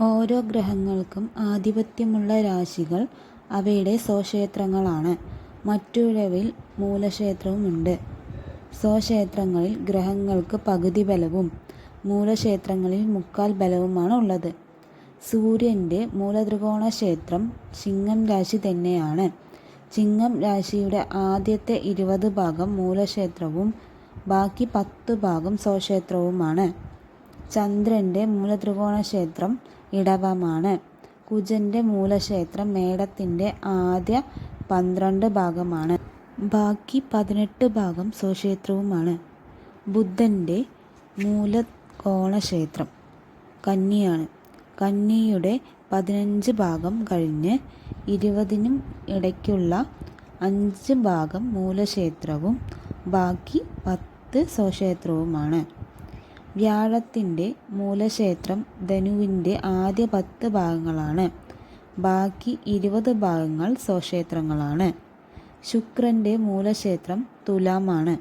ഓരോ ഗ്രഹങ്ങൾക്കും ആധിപത്യമുള്ള രാശികൾ അവയുടെ സ്വക്ഷേത്രങ്ങളാണ്. മറ്റുള്ളവയിൽ മൂലക്ഷേത്രവുമുണ്ട്. സ്വക്ഷേത്രങ്ങളിൽ ഗ്രഹങ്ങൾക്ക് പകുതി ബലവും മൂലക്ഷേത്രങ്ങളിൽ മുക്കാൽ ബലവുമാണ് ഉള്ളത്. സൂര്യന്റെ മൂലത്രികോണ ക്ഷേത്രം ചിങ്ങം രാശി തന്നെയാണ്. ചിങ്ങം രാശിയുടെ ആദ്യത്തെ ഇരുപത് ഭാഗം മൂലക്ഷേത്രവും ബാക്കി പത്ത് ഭാഗം സ്വക്ഷേത്രവുമാണ്. ചന്ദ്രന്റെ മൂലത്രികോണ മൂലത്രികോണക്ഷേത്രം ഇടവമാണ്. കുജന്റെ മൂലക്ഷേത്രം മേടത്തിന്റെ ആദ്യ പന്ത്രണ്ട് ഭാഗമാണ്. ബാക്കി പതിനെട്ട് ഭാഗം സ്വക്ഷേത്രവുമാണ്. ബുദ്ധന്റെ മൂലകോണക്ഷേത്രം കന്നിയാണ്. കന്നിയുടെ പതിനഞ്ച് ഭാഗം കഴിഞ്ഞ് ഇരുപതിനും ഇടയ്ക്കുള്ള അഞ്ച് ഭാഗം മൂലക്ഷേത്രവും ബാക്കി പത്ത് സ്വക്ഷേത്രവുമാണ്. വ്യാഴത്തിന്റെ മൂലക്ഷേത്രം ധനുവിന്റെ ആദ്യ പത്ത് ഭാഗങ്ങളാണ്. ബാക്കി ഇരുപത് ഭാഗങ്ങൾ സ്വക്ഷേത്രങ്ങളാണ്. ശുക്രന്റെ മൂലക്ഷേത്രം തുലാമാണ്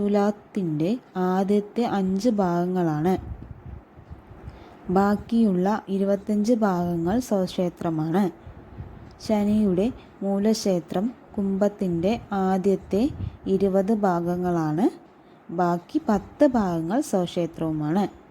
തുലാത്തിന്റെ ആദ്യത്തെ അഞ്ച് ഭാഗങ്ങളാണ്. ബാക്കിയുള്ള ഇരുപത്തഞ്ച് ഭാഗങ്ങൾ സ്വക്ഷേത്രമാണ്. ശനിയുടെ മൂലക്ഷേത്രം കുംഭത്തിന്റെ ആദ്യത്തെ ഇരുപത് ഭാഗങ്ങളാണ്. ബാക്കി പത്ത് ഭാഗങ്ങൾ സ്വക്ഷേത്രവുമാണ്.